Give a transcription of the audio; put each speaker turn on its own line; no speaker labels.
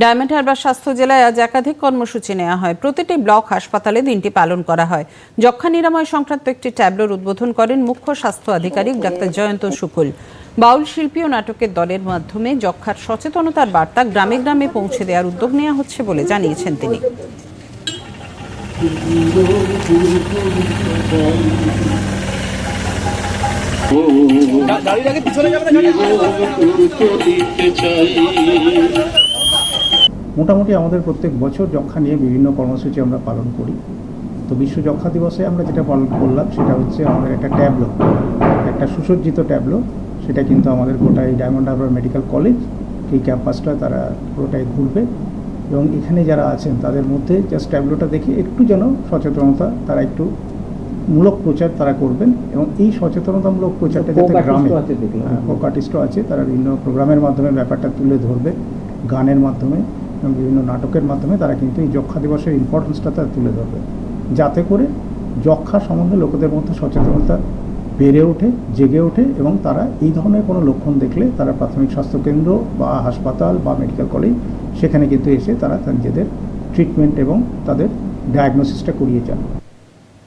Diamond Harbour স্বাস্থ্য জেলায় আজ একাধিক কর্মসূচি নেওয়া হয়। প্রতিটি ব্লক হাসপাতালে দিনটি পালন করা হয়। যক্ষা নিরাময় সংক্রান্ত একটি ট্যাবলোর উদ্বোধন করেন মুখ্য স্বাস্থ্য আধিকারিক ডাক্তার জয়ন্ত শুকুল বাউল শিল্পী ও নাটকের দলের মাধ্যমে যক্ষার সচেতনতার বার্তা গ্রামে গ্রামে পৌঁছে দেওয়ার উদ্যোগ নেওয়া হচ্ছে বলে জানিয়েছেন তিনি।
মোটামুটি আমাদের প্রত্যেক বছর যক্ষা নিয়ে বিভিন্ন কর্মসূচি আমরা পালন করি। তো বিশ্ব যক্ষা দিবসে আমরা যেটা পালন করলাম সেটা হচ্ছে আমাদের একটা ট্যাবলো একটা সুসজ্জিত ট্যাবলো। সেটা কিন্তু আমাদের গোটাই ডায়মন্ড হারবার মেডিকেল কলেজ এই ক্যাম্পাসটা তারা পুরোটাই ঘুরবে। এবং এখানে যারা আছেন তাদের মধ্যে জাস্ট ট্যাবলোটা দেখে একটু যেন সচেতনতা তারা একটু মূলক প্রচার তারা করবেন। এবং এই সচেতনতামূলক প্রচারটা যাতে গ্রামে
দেখলাম।
হ্যাঁ, ফোক আর্টিস্টও আছে তারা বিভিন্ন প্রোগ্রামের মাধ্যমে ব্যাপারটা তুলে ধরবে গানের মাধ্যমে। বিভিন্ন নাটকের মাধ্যমে তারা কিন্তু এই যক্ষা দিবসের ইম্পর্টেন্সটা তারা তুলে ধরবে। যাতে করে যক্ষা সম্বন্ধে লোকেদের মধ্যে সচেতনতা বেড়ে ওঠে, জেগে ওঠে এবং তারা এই ধরনের কোনো লক্ষণ দেখলে তারা প্রাথমিক স্বাস্থ্যকেন্দ্র বা হাসপাতাল বা মেডিকেল কলেজ সেখানে কিন্তু এসে তারা নিজেদের ট্রিটমেন্ট এবং তাদের ডায়াগনোসিসটা করিয়ে যান